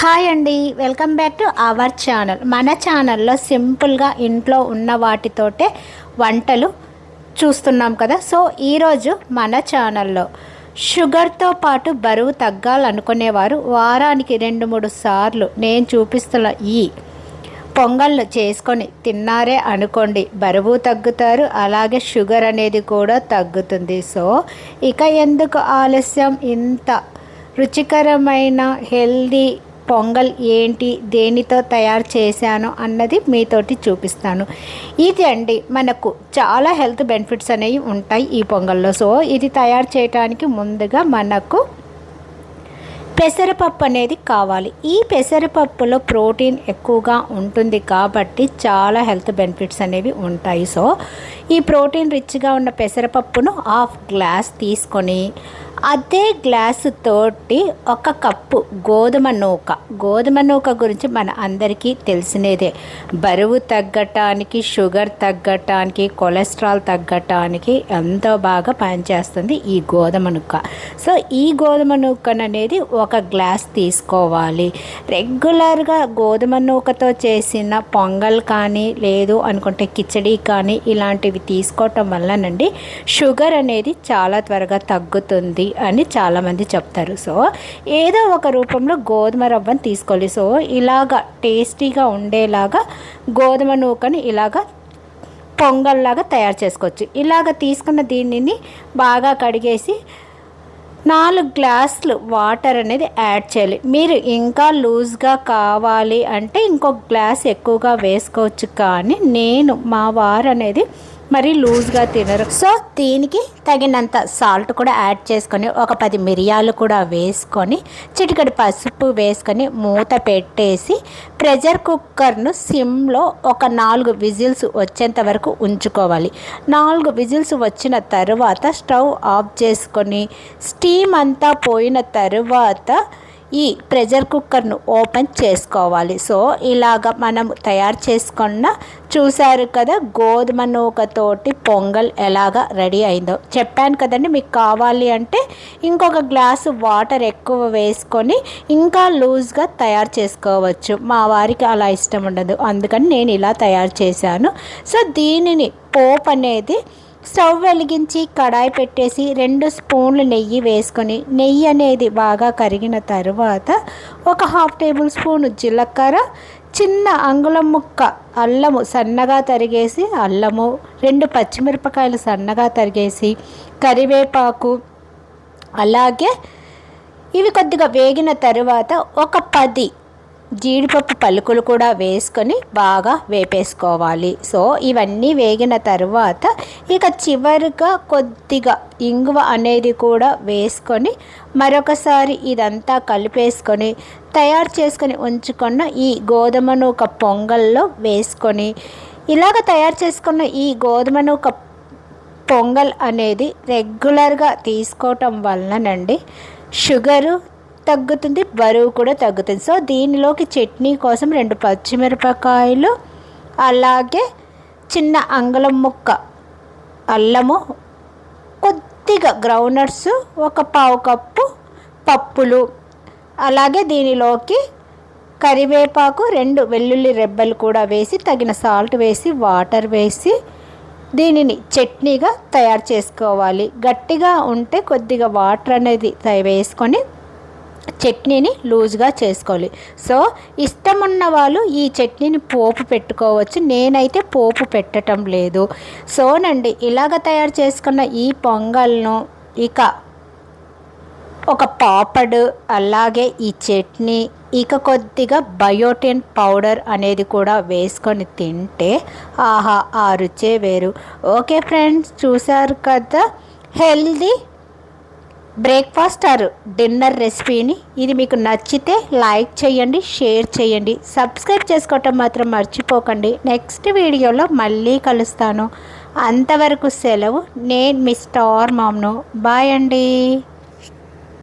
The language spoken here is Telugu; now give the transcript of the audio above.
హాయ్ అండి. Welcome back to our channel. మన ఛానల్లో సింపుల్గా ఇంట్లో ఉన్న వాటితోటే వంటలు చూస్తున్నాం కదా. సో ఈరోజు మన ఛానల్లో షుగర్తో పాటు బరువు తగ్గాలనుకునేవారు వారానికి రెండు మూడు సార్లు నేను చూపిస్తున్న ఈ పొంగళ్ళు చేసుకొని తిన్నారే అనుకోండి బరువు తగ్గుతారు అలాగే షుగర్ అనేది కూడా తగ్గుతుంది. సో ఇక ఎందుకు ఆలస్యం? ఇంత రుచికరమైన హెల్దీ పొంగల్ ఏంటి దేనితో తయారు చేశాను అన్నది మీతోటి చూపిస్తాను. ఇది అండి మనకు చాలా హెల్త్ బెనిఫిట్స్ అనేవి ఉంటాయి ఈ పొంగల్లో. సో ఇది తయారు చేయడానికి ముందుగా మనకు పెసరపప్పు అనేది కావాలి. ఈ పెసరపప్పులో ప్రోటీన్ ఎక్కువగా ఉంటుంది కాబట్టి చాలా హెల్త్ బెనిఫిట్స్ అనేవి ఉంటాయి. సో ఈ ప్రోటీన్ రిచ్గా ఉన్న పెసరపప్పును హాఫ్ గ్లాస్ తీసుకొని అదే గ్లాసు తోటి ఒక కప్పు గోధుమ నూక. గోధుమ నూక గురించి మన అందరికీ తెలిసినదే. బరువు తగ్గటానికి షుగర్ తగ్గటానికి కొలెస్ట్రాల్ తగ్గటానికి ఎంతో బాగా పనిచేస్తుంది ఈ గోధుమ నూక. సో ఈ గోధుమ నూకను అనేది ఒక గ్లాస్ తీసుకోవాలి. రెగ్యులర్గా గోధుమ నూకతో చేసిన పొంగల్ కానీ లేదు అనుకుంటే కిచడీ కానీ ఇలాంటివి తీసుకోవటం వల్లనండి షుగర్ అనేది చాలా త్వరగా తగ్గుతుంది అని చాలామంది చెప్తారు. సో ఏదో ఒక రూపంలో గోధుమ రవ్వను తీసుకోవాలి. సో ఇలాగ టేస్టీగా ఉండేలాగా గోధుమ నూకని ఇలాగ పొంగల్లాగా తయారు చేసుకోవచ్చు. ఇలాగ తీసుకున్న దీనిని బాగా కడిగేసి నాలుగు గ్లాసులు వాటర్ అనేది యాడ్ చేయాలి. మీరు ఇంకా లూజ్గా కావాలి అంటే ఇంకొక గ్లాస్ ఎక్కువగా వేసుకోవచ్చు కానీ నేను మా వారు అనేది మరి లూజ్గా తినరు. సో దీనికి తగినంత సాల్ట్ కూడా యాడ్ చేసుకొని ఒక పది మిరియాలు కూడా వేసుకొని చిటికడి పసుపు వేసుకొని మూత పెట్టేసి ప్రెషర్ కుక్కర్ను సిమ్లో ఒక నాలుగు విజిల్స్ వచ్చేంత వరకు ఉంచుకోవాలి. నాలుగు విజిల్స్ వచ్చిన తర్వాత స్టవ్ ఆఫ్ చేసుకొని స్టీమ్ అంతా పోయిన తర్వాత ఈ ప్రెషర్ కుక్కర్ను ఓపెన్ చేసుకోవాలి. సో ఇలాగ మనం తయారు చేసుకున్న చూశారు కదా గోధుమ నూకతోటి పొంగల్ ఎలాగ రెడీ అయిందో. చెప్పాను కదండి మీకు కావాలి అంటే ఇంకొక గ్లాసు వాటర్ ఎక్కువ వేసుకొని ఇంకా లూజ్గా తయారు చేసుకోవచ్చు. మా వారికి అలా ఇష్టం ఉండదు. అందుకని నేను ఇలా తయారు చేశాను. సో దీనిని పోప్ అనేది స్టవ్ వెలిగించి కడాయి పెట్టేసి రెండు స్పూన్లు నెయ్యి వేసుకొని నెయ్యి అనేది బాగా కరిగిన తర్వాత ఒక హాఫ్ టేబుల్ స్పూన్ జీలకర్ర చిన్న అంగుళం ముక్క అల్లము సన్నగా తరిగేసి అల్లము రెండు పచ్చిమిరపకాయలు సన్నగా తరిగేసి కరివేపాకు అలాగే ఇవి కొద్దిగా వేగిన తరువాత ఒక పది జీడిపప్పు పలుకులు కూడా వేసుకొని బాగా వేపేసుకోవాలి. సో ఇవన్నీ వేగిన తర్వాత ఇక చివరిగా కొద్దిగా ఇంగువ అనేది కూడా వేసుకొని మరొకసారి ఇదంతా కలిపేసుకొని తయారు చేసుకొని ఉంచుకున్న ఈ గోధుమను ఒక పొంగల్లో వేసుకొని ఇలాగ తయారు చేసుకున్న ఈ గోధుమను ఒక పొంగల్ అనేది రెగ్యులర్గా తీసుకోవటం వలనండి షుగరు తగ్గుతుంది బరువు కూడా తగ్గుతుంది. సో దీనిలోకి చట్నీ కోసం రెండు పచ్చిమిరపకాయలు అలాగే చిన్న అంగళం ముక్క అల్లము కొద్దిగా గ్రౌండ్నట్స్ ఒక పావు కప్పు పప్పులు అలాగే దీనిలోకి కరివేపాకు రెండు వెల్లుల్లి రెబ్బలు కూడా వేసి తగిన సాల్ట్ వేసి వాటర్ వేసి దీనిని చట్నీగా తయారు చేసుకోవాలి. గట్టిగా ఉంటే కొద్దిగా వాటర్ అనేది వేసుకొని చట్నీని లూజ్గా చేసుకోవాలి. సో ఇష్టం ఉన్న వాళ్ళు ఈ చట్నీని పోపు పెట్టుకోవచ్చు. నేనైతే పోపు పెట్టడం లేదు. సోనండి ఇలాగ తయారు చేసుకున్న ఈ పొంగల్ను ఇక ఒక పాపడు అలాగే ఈ చట్నీ ఇక కొద్దిగా బయోటిన్ పౌడర్ అనేది కూడా వేసుకొని తింటే ఆహా ఆ రుచే వేరు. ఓకే ఫ్రెండ్స్ చూసారు కదా? హెల్దీ బ్రేక్ఫాస్ట్ ఆర్ డిన్నర్ రెసిపీని ఇది మీకు నచ్చితే లైక్ చేయండి షేర్ చేయండి సబ్స్క్రైబ్ చేసుకోవటం మాత్రం మర్చిపోకండి. నెక్స్ట్ వీడియోలో మళ్ళీ కలుస్తాను. అంతవరకు సెలవు. నేను మీ స్టార్ మామ్ను. బాయ్ అండి.